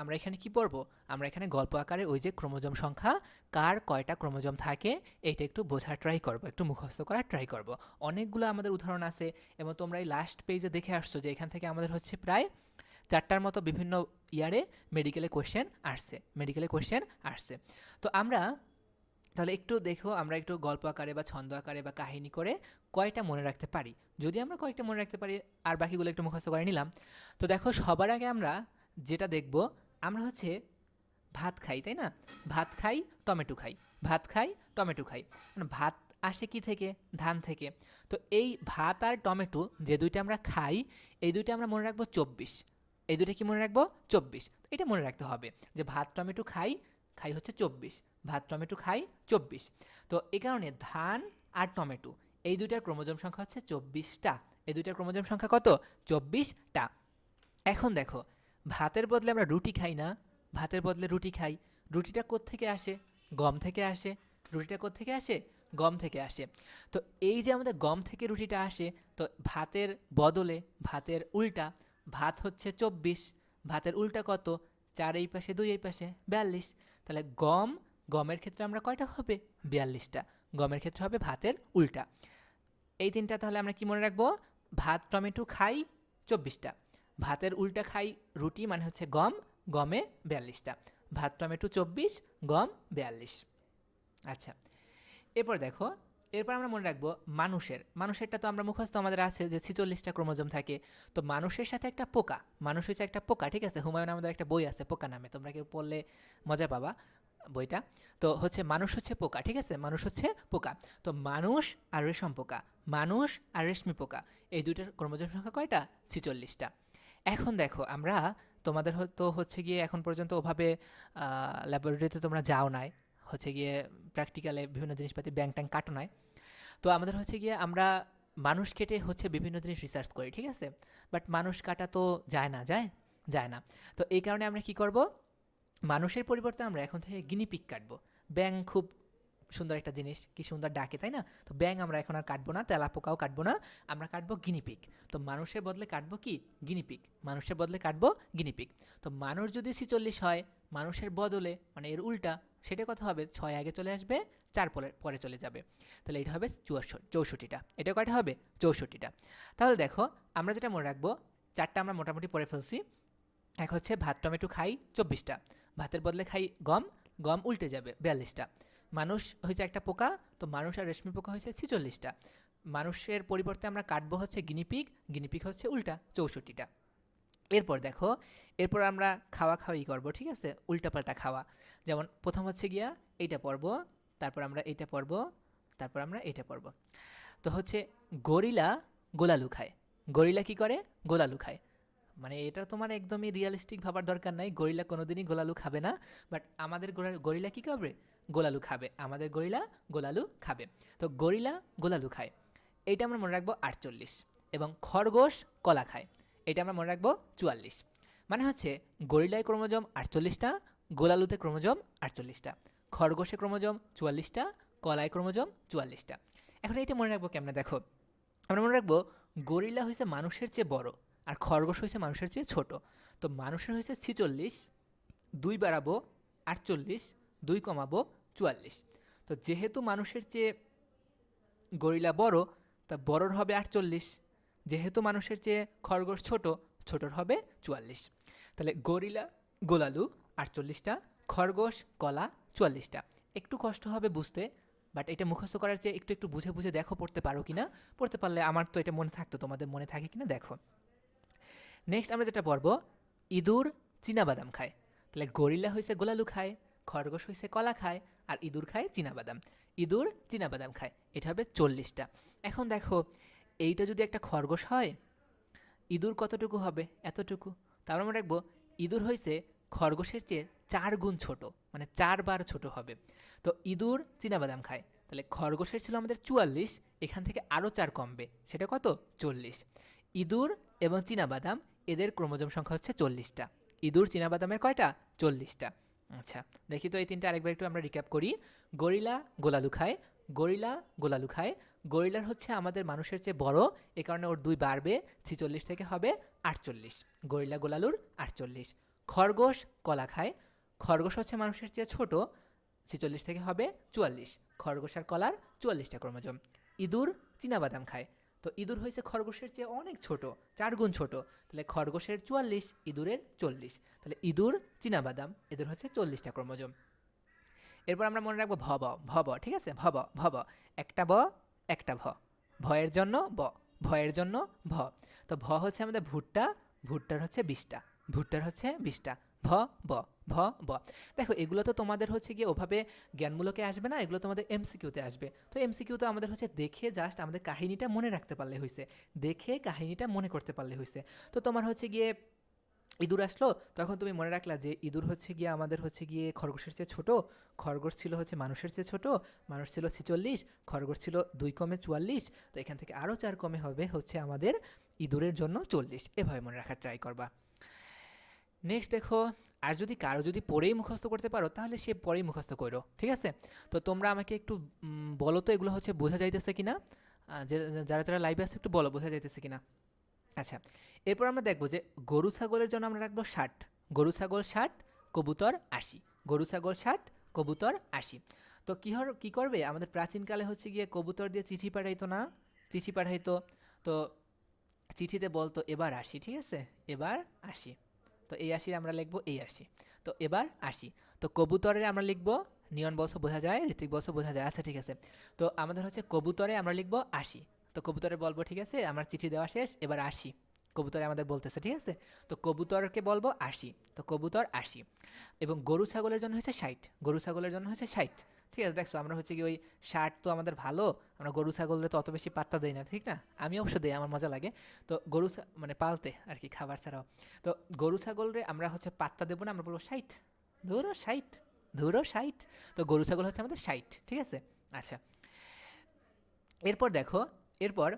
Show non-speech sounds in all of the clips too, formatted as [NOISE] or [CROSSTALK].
আমরা এখানে কি পড়ব? আমরা এখানে গল্প আকারে ওই যে ক্রোমোজোম সংখ্যা, কার কয়টা ক্রোমোজোম থাকে, এইটা একটু বোঝার ট্রাই করব, একটু মুখস্থ করার ট্রাই করব। অনেকগুলো আমাদের উদাহরণ আছে, এবং তোমরা এই লাস্ট পেজে দেখে আসছো যে এখান থেকে আমাদের হচ্ছে প্রায় চারটার মতো বিভিন্ন ইয়ারে মেডিকেলে কোশ্চেন আসছে মেডিকেলে কোশ্চেন আসছে। তো আমরা তাহলে একটু দেখো, আমরা একটু গল্প আকারে বা ছন্দ আকারে বা কাহিনী করে কয়টা মনে রাখতে পারি? যদি আমরা কয়েকটা মনে রাখতে পারি, আর বাকিগুলো একটু মুখস্থ করে নিলাম। তো দেখো, সবার আগে আমরা যেটা দেখব আমরা হচ্ছে ভাত খাই, তাই না? ভাত খাই, টমেটো খাই। ভাত খাই, টমেটো খাই। মানে ভাত আসে কি থেকে? ধান থেকে। তো এই ভাত আর টমেটো যে দুইটা আমরা খাই, এই দুইটা আমরা মনে রাখব চব্বিশ। এই দুইটা কি মনে রাখব? চব্বিশ। এটা মনে রাখতে হবে যে ভাত, টমেটো খাই খাই হচ্ছে চব্বিশ। ভাত, টমেটো খাই চব্বিশ। তো এই কারণে ধান আর টমেটো, এই দুইটার ক্রোমোজোম সংখ্যা হচ্ছে চব্বিশটা। এই দুইটার ক্রোমোজোম সংখ্যা কত? চব্বিশটা। এখন দেখো ভাতের বদলে আমরা রুটি খাই না। ভাতের বদলে রুটি খাই। রুটিটা থেকে আসে? গম থেকে আসে। রুটিটা থেকে আসে? গম থেকে আসে। তো এই যে আমাদের গম থেকে রুটিটা আসে, তো ভাতের বদলে, ভাতের উল্টা, ভাত হচ্ছে চব্বিশ, ভাতের উল্টা কত? চার এই পাশে, দুই এই পাশে, বিয়াল্লিশ। তাহলে গম, গমের ক্ষেত্রে আমরা কয়টা হবে? বিয়াল্লিশটা। গমের ক্ষেত্রে হবে ভাতের উল্টা। এই তিনটা তাহলে আমরা কি মনে রাখব? ভাত, টমেটো খাই, চব্বিশটা। ভাতের উল্টা খাই রুটি মানে হচ্ছে গম, গমে বিয়াল্লিশটা। ভাত, টমেটো চব্বিশ, গম বিয়াল্লিশ। আচ্ছা এরপর দেখো, এরপর আমরা মনে রাখব মানুষের। মানুষেরটা তো আমরা মুখস্থ আমাদের আছে যে ছিচল্লিশটা ক্রোমোজোম থাকে। তো মানুষের সাথে একটা পোকা, মানুষ হচ্ছে একটা পোকা, ঠিক আছে? হুমায়ুন আমাদের একটা বই আছে, পোকা নামে। তোমরা কেউ পড়লে মজা পাবা বইটা। তো হচ্ছে মানুষ হচ্ছে পোকা, ঠিক আছে? মানুষ হচ্ছে পোকা। তো মানুষ আর রেশম পোকা, মানুষ আর রেশমি পোকা। এই দুইটার ক্রোমোজোম সংখ্যা কয়টা? ছিচল্লিশটা। এখন দেখো, আমরা তোমাদের তো হচ্ছে গিয়ে এখন পর্যন্ত ওভাবে ল্যাবরেটরিতে তোমরা যাও নাই। হচ্ছে গিয়ে প্র্যাকটিক্যালে বিভিন্ন জিনিসপাতি ব্যাং ট্যাং কাটো নাই। তো আমাদের হচ্ছে গিয়ে আমরা মানুষ কেটে হচ্ছে বিভিন্ন জিনিস রিসার্চ করি, ঠিক আছে? বাট মানুষ কাটা তো যায় না, যায়? যায় না। তো এই কারণে আমরা কি করব? মানুষের পরিবর্তে আমরা এখন থেকে গিনিপিক কাটবো। ব্যাং খুব সুন্দর একটা জিনিস, কি সুন্দর ডাকে, তাই না? তো ব্যাং আমরা এখন আর কাটবো না তেলা পোকাও কাটবো না, আমরা কাটবো গিনিপিক তো মানুষের বদলে কাটবো কি? গিনিপিক মানুষের বদলে কাটবো গিনিপিক তো মানুষ যদি ছিচল্লিশ হয়, মানুষের বদলে মানে এর উল্টা, সেটা কত হবে? ছয় আগে চলে আসবে, চার পরে পরে চলে যাবে। তাহলে এটা হবে চুয়াশো, চৌষট্টিটা। এটা কয়টা হবে? চৌষট্টিটা। তাহলে দেখো, আমরা যেটা মনে রাখব, চারটা আমরা মোটামুটি পরে ফেলছি। এক হচ্ছে ভাত, টমেটো খাই, চব্বিশটা। ভাতের বদলে খাই গম গম উল্টে যাবে, বিয়াল্লিশটা। মানুষ হয়েছে একটা পোকা, তো মানুষ আর রেশমি পোকা হয়েছে ছিচল্লিশটা। মানুষের পরিবর্তে আমরা কাটবো হচ্ছে গিনিপিক গিনিপিক হচ্ছে উল্টা, চৌষট্টিটা। এরপর দেখো, এরপর আমরা খাওয়া খাওয়াই করব, ঠিক আছে? উল্টাপাল্টা খাওয়া। যেমন প্রথম হচ্ছে গিয়া এইটা পড়ব তারপর আমরা এইটা পড়ব তারপর আমরা এইটা পড়ব তো হচ্ছে গরিলা গোলালু খায়। গরিলা কি করে? গোলালু খায়। মানে এটা তোমার একদমই রিয়েলিস্টিক ভাবার দরকার নাই। গরিলা কোনোদিনই গোলালু খাবে না বাট আমাদের গরিলা কী করবে গোলালু খাবে। আমাদের গরিলা গোলালু খাবে। তো গরিলা গোলালু খায়। এটা আমরা মনে রাখব আটচল্লিশ। এবং খরগোশ কলা খায়। এটা আমরা মনে রাখব চুয়াল্লিশ। মানে হচ্ছে গরিলায় ক্রোমোজম আটচল্লিশটা, গোলালুতে ক্রোমোজম আটচল্লিশটা। খরগোশে ক্রোমোজম চুয়াল্লিশটা, কলায় ক্রোমোজম চুয়াল্লিশটা। এখন এটা মনে রাখব কেমন? দেখো। আমরা মনে রাখব গরিলা হয়েছে মানুষের চেয়ে বড়। আর খরগোশ হয়েছে মানুষের চেয়ে ছোট। তো মানুষের হয়েছে ছিচল্লিশ, দুই বাড়াবো আটচল্লিশ, দুই কমাবো চুয়াল্লিশ। তো যেহেতু মানুষের চেয়ে গরিলা বড়, তা বড়র হবে আটচল্লিশ। যেহেতু মানুষের চেয়ে খরগোশ ছোট, ছোটর হবে চুয়াল্লিশ। তাহলে গরিলা গোলালু আটচল্লিশটা, খরগোশ কলা চুয়াল্লিশটা। একটু কষ্ট হবে বুঝতে, বাট এটা মুখস্থ করার চেয়ে একটু একটু বুঝে বুঝে দেখো পড়তে পারো কি না পড়তে পারলে আমার তো এটা মনে থাকতো, তোমাদের মনে থাকে কি না দেখো। নেক্সট আমরা যেটা পড়ব, ইঁদুর বাদাম খায়। তাহলে গরিলা হয়েছে গোলালু খায়, খরগোশ হয়েছে কলা খায়, আর ইঁদুর খায় বাদাম ইঁদুর বাদাম খায়, এটা হবে চল্লিশটা। এখন দেখো, এইটা যদি একটা খরগোশ হয়, ইঁদুর কতটুকু হবে? এতটুকু। তারপর আমরা রাখব ইঁদুর হয়েছে খরগোশের চেয়ে চার গুণ ছোট মানে চারবার ছোট হবে। তো ইঁদুর বাদাম খায়। তাহলে খরগোশের ছিল আমাদের চুয়াল্লিশ, এখান থেকে আরও চার কমবে। সেটা কত? চল্লিশ। ইঁদুর এবং বাদাম এদের ক্রোমোজোম সংখ্যা হচ্ছে চল্লিশটা। ইঁদুর বাদামের কয়টা? চল্লিশটা। আচ্ছা দেখি তো এই তিনটা আরেকবার একটু আমরা রিক্যাপ করি। গরিলা গোলালু খায় গরিলা গোলালু খায় গরিলার হচ্ছে আমাদের মানুষের চেয়ে বড়, এ কারণে ওর দুই বাড়বে, ছিচল্লিশ থেকে হবে আটচল্লিশ। গরিলা গোলালুর আটচল্লিশ। খরগোশ কলা খায় খরগোশ হচ্ছে মানুষের চেয়ে ছোট, ছেচল্লিশ থেকে হবে চুয়াল্লিশ। খরগোশ আর কলার চুয়াল্লিশটা ক্রোমোজোম। ইঁদুর, চীনাবাদাম খায়। তো ইঁদুর হয়েছে খরগোশের চেয়ে অনেক ছোট, চার গুণ ছোট। তাহলে খরগোশের চুয়াল্লিশ, ইঁদুরের চল্লিশ। তাহলে ইঁদুর, চীনাবাদাম, এদের হচ্ছে চল্লিশটা ক্রোমোজোম। এরপর আমরা মনে রাখব ভব ভব, ঠিক আছে? ভব ভব। একটা ব, একটা ভ। ভয়ের জন্য ব, ভয়ের জন্য ভ। তো ভ হচ্ছে আমাদের ভুট্টা, ভুট্টার হচ্ছে বিশটা, ভুট্টার হচ্ছে বিশটা। ভ, ব। ভ, ব। দেখো, এগুলো তো তোমাদের হচ্ছে গিয়ে ওভাবে জ্ঞানমূলকে আসবে না, এগুলো তোমাদের এমসিকিউতে আসবে। তো এমসিকিউতে আমাদের হচ্ছে দেখে জাস্ট আমাদের কাহিনীটা মনে রাখতে পারলে হয়েছে দেখে কাহিনীটা মনে করতে পারলে হয়েছে তো তোমার হচ্ছে গিয়ে ইঁদুর আসলো, তখন তুমি মনে রাখলা যে ইঁদুর হচ্ছে গিয়ে আমাদের হচ্ছে গিয়ে খরগোশের চেয়ে ছোট, খরগোশ ছিল হচ্ছে মানুষের চেয়ে ছোট, মানুষ ছিল ছিচল্লিশ, খরগোশ ছিল দুই কমে চুয়াল্লিশ, তো এখান থেকে আরও চার কমে হবে হচ্ছে আমাদের ইঁদুরের জন্য চল্লিশ। এভাবে মনে রাখার ট্রাই করবা। নেক্সট দেখো আর যদি কারও যদি পরেই মুখস্থ করতে পারো তাহলে সে পরেই মুখস্থ করো ঠিক আছে? তো তোমরা আমাকে একটু বলো তো এগুলো হচ্ছে বোঝা যাইতেছে আহ, যে যারা যারা লাইভে আছে একটু বলো বোঝা যাইতেছে কিনা? আচ্ছা এরপর আমরা দেখব যে গরু ছাগলের জন্য আমরা রাখব ষাট। গরু ছাগল ষাট কবুতর আশি। গরু ছাগল ষাট কবুতর আশি। তো কী হর কী করবে? আমাদের প্রাচীনকালে হচ্ছে গিয়ে কবুতর দিয়ে চিঠি পাঠাইতো না? চিঠি পাঠাইতো তো চিঠিতে বলতো এবার আসি ঠিক আছে? এবার আসি। তো এই আসি আমরা লিখব এই আসি তো এবার আসি। তো কবুতরে আমরা লিখব, নিয়ন বলছো বোঝা যায় ঋতিক বলছো বোঝা যায়। আচ্ছা ঠিক আছে। তো আমাদের হচ্ছে কবুতরে আমরা লিখব আসি তো কবুতরে বলব, ঠিক আছে, আমার চিঠি দেওয়া শেষ, এবার আসি কবুতরে আমাদের বলতেছে, ঠিক আছে? তো কবুতরকে বলব আশি। তো কবুতর আশি। এবং গরু ছাগলের জন্য হচ্ছে ষাট। গরু ছাগলের জন্য হচ্ছে ষাট। ঠিক আছে, দেখছ, আমরা হচ্ছে কি ওই ষাট তো আমাদের ভালো, আমরা গরু, ছাগলের তো অত বেশি পাত্তা দেই না, ঠিক না? আমি অবশ্য দিই, আমার মজা লাগে। তো গরু মানে পালতে আর কি, খাবার ছাড়াও। তো গরু, ছাগলরে আমরা হচ্ছে পাত্তা দেবো না, আমরা বলব ষাট। ধরো ষাট ধরো ষাট। তো গরু, ছাগল হচ্ছে আমাদের ষাট, ঠিক আছে? আচ্ছা। এরপর দেখো, এরপর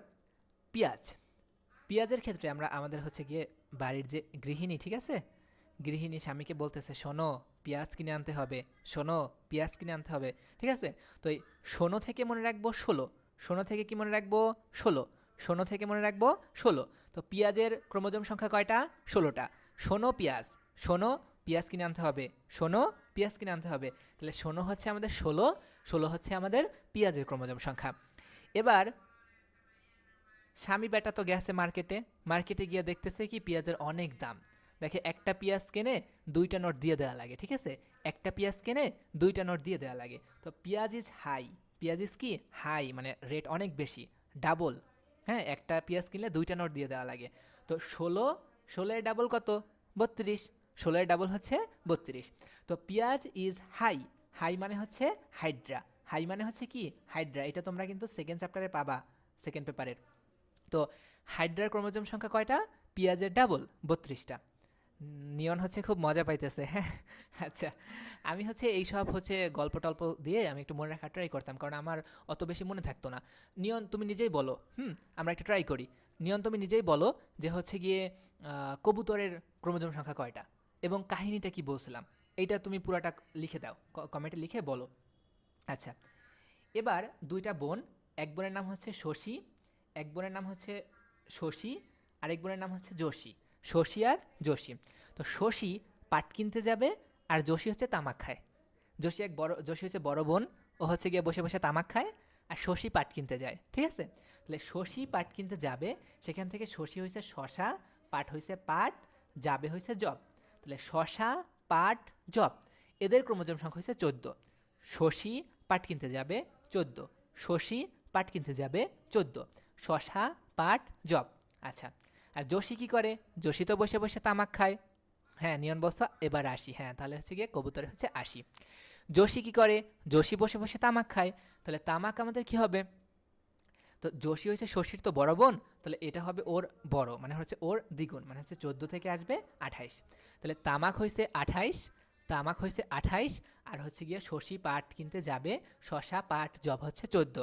পেঁয়াজ। পেঁয়াজের ক্ষেত্রে আমরা আমাদের হচ্ছে গিয়ে বাড়ির যে গৃহিণী, ঠিক আছে? গৃহিণী স্বামীকে বলতেছে, শোনো পেঁয়াজ কিনে আনতে হবে। শোনো পেঁয়াজ কিনে আনতে হবে। ঠিক আছে? তো এই শোনো থেকে মনে রাখব ষোলো। শোনো থেকে কি মনে রাখব? ষোলো। শোনো থেকে মনে রাখব ষোলো। তো পেঁয়াজের ক্রোমোজোম সংখ্যা কয়টা? ষোলোটা। শোনো পেঁয়াজ। শোনো পেঁয়াজ কিনে আনতে হবে। শোনো পেঁয়াজ কিনে আনতে হবে। তাহলে শোনো হচ্ছে আমাদের ষোলো ষোলো হচ্ছে আমাদের পেঁয়াজের ক্রোমোজোম সংখ্যা। এবার স্বামী বেটা তো গেছে মার্কেটে। মার্কেটে গিয়ে দেখতেছে কি পেঁয়াজের অনেক দাম। দেখে একটা পেঁয়াজ কেনে দুইটা নোট দিয়ে দেওয়া লাগে, ঠিক আছে? একটা পেঁয়াজ কেনে দুইটা নোট দিয়ে দেওয়া লাগে। তো পেঁয়াজ ইজ হাই। পেঁয়াজ ইজ কি? হাই মানে রেট অনেক বেশি ডাবল হ্যাঁ? একটা পেঁয়াজ কিনলে দুইটা নোট দিয়ে দেওয়া লাগে। তো ষোলো, ষোলোর ডাবল কত? বত্রিশ। ষোলোর ডাবল হচ্ছে বত্রিশ। তো পেঁয়াজ ইজ হাই। হাই মানে হচ্ছে হাইড্রা। হাই মানে হচ্ছে কি? হাইড্রা। এটা তোমরা কিন্তু সেকেন্ড চ্যাপ্টারে পাবা সেকেন্ড পেপারের তো হাইড্রার ক্রোমোজোম সংখ্যা কয়টা? পেঁয়াজের ডাবল বত্রিশটা। নিয়ন হচ্ছে খুব মজা পাইতেছে। হ্যাঁ [LAUGHS] আচ্ছা আমি হচ্ছে এই সব হচ্ছে গল্প টল্প দিয়ে আমি একটু মনে রাখার ট্রাই করতাম, কারণ আমার অত বেশি মনে থাকতো না। নিয়ন, তুমি নিজেই বলো, হুম, আমরা একটু ট্রাই করি। নিয়ন, তুমি নিজেই বলো যে হচ্ছে গিয়ে কবুতরের ক্রোমোজোম সংখ্যা কয়টা এবং কাহিনীটা কি বলছিলাম। এইটা তুমি পুরাটা লিখে দাও কমেন্টে লিখে বলো। আচ্ছা এবার দুইটা বোন, এক বোনের নাম হচ্ছে শশী, এক বোনের নাম হচ্ছে শশী আর এক বোনের নাম হচ্ছে যোশী শশী আর যোশী তো শশী পাট কিনতে যাবে আর যোশী হচ্ছে তামাক খায়। যোশী এক বড় যোশী হচ্ছে বড় বোন, ও হচ্ছে গিয়ে বসে বসে তামাক খায় আর শশী পাট কিনতে যায়, ঠিক আছে? তাহলে শশী পাট কিনতে যাবে, সেখান থেকে শশী হয়েছে শশা, পাট হয়েছে পাট, যাবে হয়েছে জব তাহলে শশা, পাট জব এদের ক্রোমোজোম সংখ্যা হয়েছে চোদ্দ। শশী পাট কিনতে যাবে চোদ্দ। শশী পাট কিনতে যাবে চোদ্দ। শশা, পাট জব আচ্ছা আর যোশী কী করে? যোশী তো বসে বসে তামাক খায়। হ্যাঁ নিয়ন বলছো, এবার আসি। হ্যাঁ তাহলে হচ্ছে গিয়ে কবুতরে হচ্ছে আসি। যোশী কী করে? যোশী বসে বসে তামাক খায়। তাহলে তামাক আমাদের কি হবে? তো যোশী হয়েছে শশীর তো বড় বোন, তাহলে এটা হবে ওর বড় মানে হচ্ছে ওর দ্বিগুণ মানে হচ্ছে চোদ্দ থেকে আসবে আঠাইশ। তাহলে তামাক হয়েছে আঠাইশ, তামাক হয়েছে আঠাইশ আর হচ্ছে গিয়ে শশী পাট কিনতে যাবে শশা পাট, জব হচ্ছে চোদ্দ।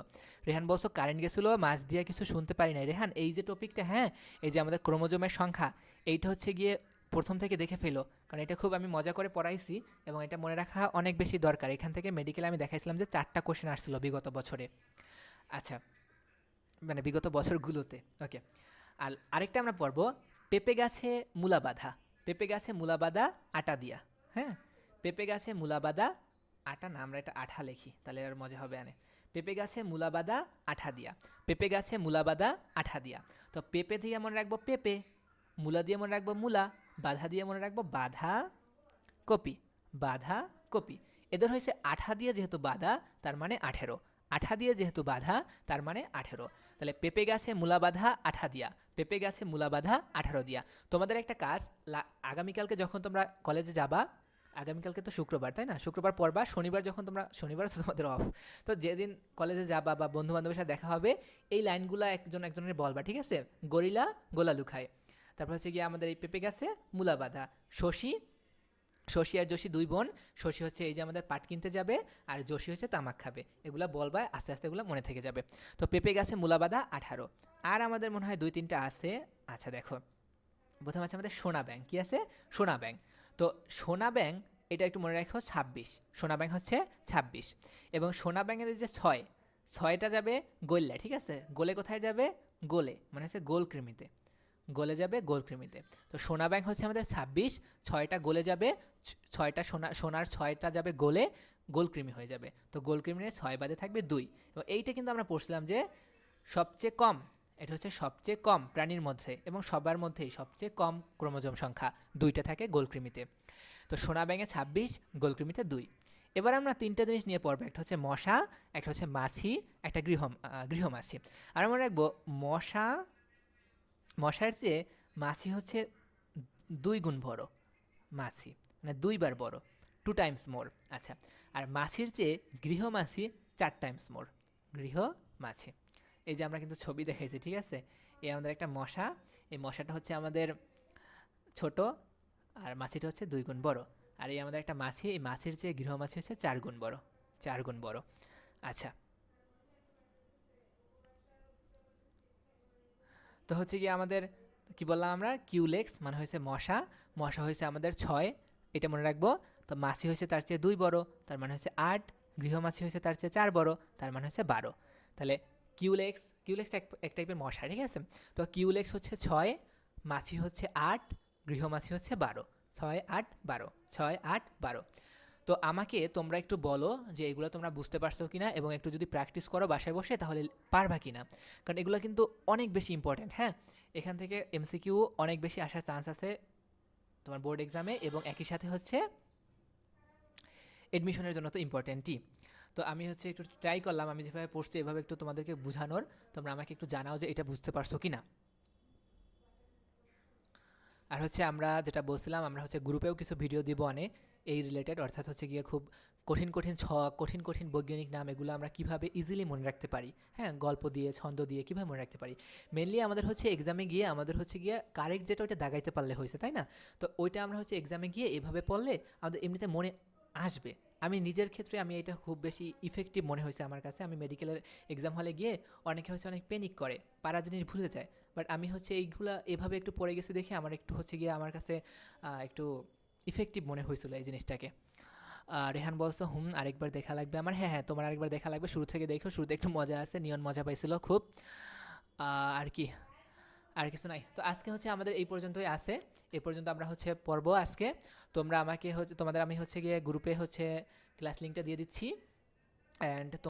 রেহান, বলছো কারেন্ট গেছিল, মাছ দিয়ে কিছু শুনতে পারি না রেহান, এই যে টপিকটা হ্যাঁ এই যে আমাদের ক্রোমোজোমের সংখ্যা, এইটা হচ্ছে গিয়ে প্রথম থেকে দেখে ফেলো, কারণ এটা খুব আমি মজা করে পড়াইছি এবং এটা মনে রাখা অনেক বেশি দরকার। এখান থেকে মেডিকেলে আমি দেখাইছিলাম যে চারটা কোশ্চেন আসছিল বিগত বছরে। আচ্ছা মানে বিগত বছরগুলোতে ওকে আর আরেকটা আমরা পড়ব, পেঁপে গাছে মূলা বাঁধা পেঁপে গাছে মূলা বাঁধা আটা দিয়া হ্যাঁ? পেঁপে গাছে মূলা বাঁধা আটা না, আমরা এটা আঠা লিখি, তাহলে আর মজা হবে আনে। পেঁপে গাছে মূলা বাঁধা আঠা দিয়া। পেঁপে গাছে মূলা বাঁধা আঠা দিয়া। তো পেঁপে দিয়ে মনে রাখব পেঁপে, মূলা দিয়ে মনে রাখব মূলা, বাধা দিয়ে মনে রাখব বাধা কপি বাধা কপি। এদের হয়েছে আঠা দিয়ে যেহেতু বাধা, তার মানে আঠেরো। আঠা দিয়ে যেহেতু বাধা, তার মানে আঠেরো। তাহলে পেঁপে গাছে মূলা বাধা আঠা দিয়া। পেঁপে গাছে মূলা বাধা আঠারো দিয়া। তোমাদের একটা কাজ আগামীকালকে যখন তোমরা কলেজে যাবা আগামীকালকে তো শুক্রবার, তাই না? শুক্রবার পরবা শনিবার যখন তোমরা, শনিবার তোমাদের অফ তো যেদিন কলেজে যাবা বা বন্ধু বান্ধবের সাথে দেখা হবে, এই লাইনগুলো একজন একজনের বলবা, ঠিক আছে? গরিলা গোলালু খায়। তারপর হচ্ছে গিয়ে আমাদের এই পেঁপে গাছে মূলা বাঁধা। শশী শশী আর যোশী দুই বোন। শশী হচ্ছে এই যে আমাদের পাট কিনতে যাবে, আর যোশী হচ্ছে তামাক খাবে। এগুলা বলবা, আস্তে আস্তে এগুলো মনে থেকে যাবে। তো পেঁপে গাছে বাঁধা আঠারো। আর আমাদের মনে হয় দুই তিনটা আছে। আচ্ছা দেখো। প্রথম আছে আমাদের সোনা ব্যাংক। কী আছে? সোনা ব্যাংক। তো সোনা ব্যাংক, এটা একটু মনে রাখো, ছাব্বিশ। সোনা ব্যাংক হচ্ছে ছাব্বিশ। এবং সোনা ব্যাংকের যে ছয়, ছয়টা যাবে গোল্লা, ঠিক আছে? গোলে কোথায় যাবে? গোলে মানে হচ্ছে গোল কৃমিতে। গোলে যাবে গোল কৃমিতে। তো সোনা ব্যাংক হচ্ছে আমাদের ছাব্বিশ, ছয়টা গোলে যাবে ছয়টা সোনা, সোনার ছয়টা যাবে গোলে, গোল কৃমি হয়ে যাবে। তো গোল কৃমির ছয় বাদে থাকবে দুই। এবং এইটা কিন্তু আমরা পড়ছিলাম যে সবচেয়ে কম এটা হচ্ছে সবচেয়ে কম প্রাণীর মধ্যে এবং সবার মধ্যেই সবচেয়ে কম ক্রোমোজোম সংখ্যা। দুইটা থাকে গোলকৃমিতে। তো সোনা ব্যাঙে ছাব্বিশ, গোলকৃমিতে দুই। এবার আমরা তিনটা জিনিস নিয়ে পড়ব। একটা হচ্ছে মশা, একটা হচ্ছে মাছি, একটা গৃহ গৃহমাছি। আর আমরা রাখব মশা, মশার চেয়ে মাছি হচ্ছে দুই গুণ বড়। মাছি মানে দুইবার বড়। টু টাইমস মোর আচ্ছা। আর মাছির চেয়ে গৃহমাছি চার টাইমস মোর গৃহ মাছি এই যে আমরা কিন্তু ছবি দেখাইছি, ঠিক আছে? এই আমাদের একটা মশা, এই মশাটা হচ্ছে আমাদের ছোট আর মাছিটা হচ্ছে দুই গুণ বড়। আর এই আমাদের একটা মাছি, এই মাছির চেয়ে গৃহমাছি হচ্ছে চার গুণ বড়, চার গুণ বড়। আচ্ছা। তো হচ্ছে কি আমাদের, কি বললাম আমরা? কিউলেক্স মানে হয়েছে মশা মশা হয়েছে আমাদের ছয়, এটা মনে রাখব। তো মাছি হয়েছে তার চেয়ে দুই বড়, তার মানে হচ্ছে আট গৃহমাছি হয়েছে তার চেয়ে চার বড়, তার মানে হচ্ছে বারো। তাহলে কিউলেক্স কিউলেক্সটা এক টাইপের মশা, ঠিক আছে? তো কিউলেক্স হচ্ছে ছয়, মাছি হচ্ছে আট, গৃহমাছি হচ্ছে বারো। ছয়, আট, বারো। ছয়, আট, বারো। তো আমাকে তোমরা একটু বলো যে এগুলো তোমরা বুঝতে পারছ কি না এবং একটু যদি প্র্যাকটিস করো বাসায় বসে তাহলে পারবা কিনা? কারণ এগুলো কিন্তু অনেক বেশি ইম্পর্ট্যান্ট হ্যাঁ? এখান থেকে এমসিকিউ অনেক বেশি আসার চান্স আছে তোমার বোর্ড এক্সামে এবং একই সাথে হচ্ছে এডমিশনের জন্য তো ইম্পর্ট্যান্টই তো আমি হচ্ছে একটু ট্রাই করলাম, আমি যেভাবে পড়ছি এভাবে একটু তোমাদেরকে বোঝানোর। তোমরা আমাকে একটু জানাও যে এটা বুঝতে পারছ কি না আর হচ্ছে আমরা যেটা বলছিলাম, আমরা হচ্ছে গ্রুপেও কিছু ভিডিও দিব অনে। এই রিলেটেড অর্থাৎ হচ্ছে গিয়ে খুব কঠিন কঠিন ছক কঠিন কঠিন বৈজ্ঞানিক নাম, এগুলো আমরা কীভাবে ইজিলি মনে রাখতে পারি? হ্যাঁ গল্প দিয়ে, ছন্দ দিয়ে কীভাবে মনে রাখতে পারি? মেনলি আমাদের হচ্ছে এক্সামে গিয়ে আমাদের হচ্ছে গিয়ে কারেক্ট যেটা ওইটা দাগাইতে পারলে হয়েছে, তাই না? তো ওইটা আমরা হচ্ছে এক্সামে গিয়ে এভাবে পড়লে আমাদের এমনিতে মনে আসবে। আমি নিজের ক্ষেত্রে আমি এটা খুব বেশি ইফেক্টিভ মনে হয়েছে আমার কাছে। আমি মেডিকেলের এক্সাম হলে গিয়ে অনেকে হচ্ছে অনেক প্যানিক করে, পারা জিনিস ভুলে যায়। বাট আমি হচ্ছে এইগুলা এভাবে একটু পড়ে গেছি দেখে আমার একটু হচ্ছে গিয়ে আমার কাছে একটু ইফেক্টিভ মনে হয়েছিল এই জিনিসটাকে। রেহান বলছো, হুম, আরেকবার দেখা লাগবে। আমার হ্যাঁ হ্যাঁ তোমার আরেকবার দেখা লাগবে। শুরু থেকে দেখো, শুরুতে একটু মজা আছে। নিয়ন মজা পাইছিল খুব। আর কি আর কিছু নাই। তো আজকে হচ্ছে আমাদের এই পর্যন্তই আছে। এই পর্যন্ত আমরা হচ্ছে পর্ব আজকে। তোমরা আমাকে হচ্ছে, তোমাদের আমি হচ্ছে গিয়ে গ্রুপে হচ্ছে ক্লাস লিঙ্কটা দিয়ে দিচ্ছি। অ্যান্ড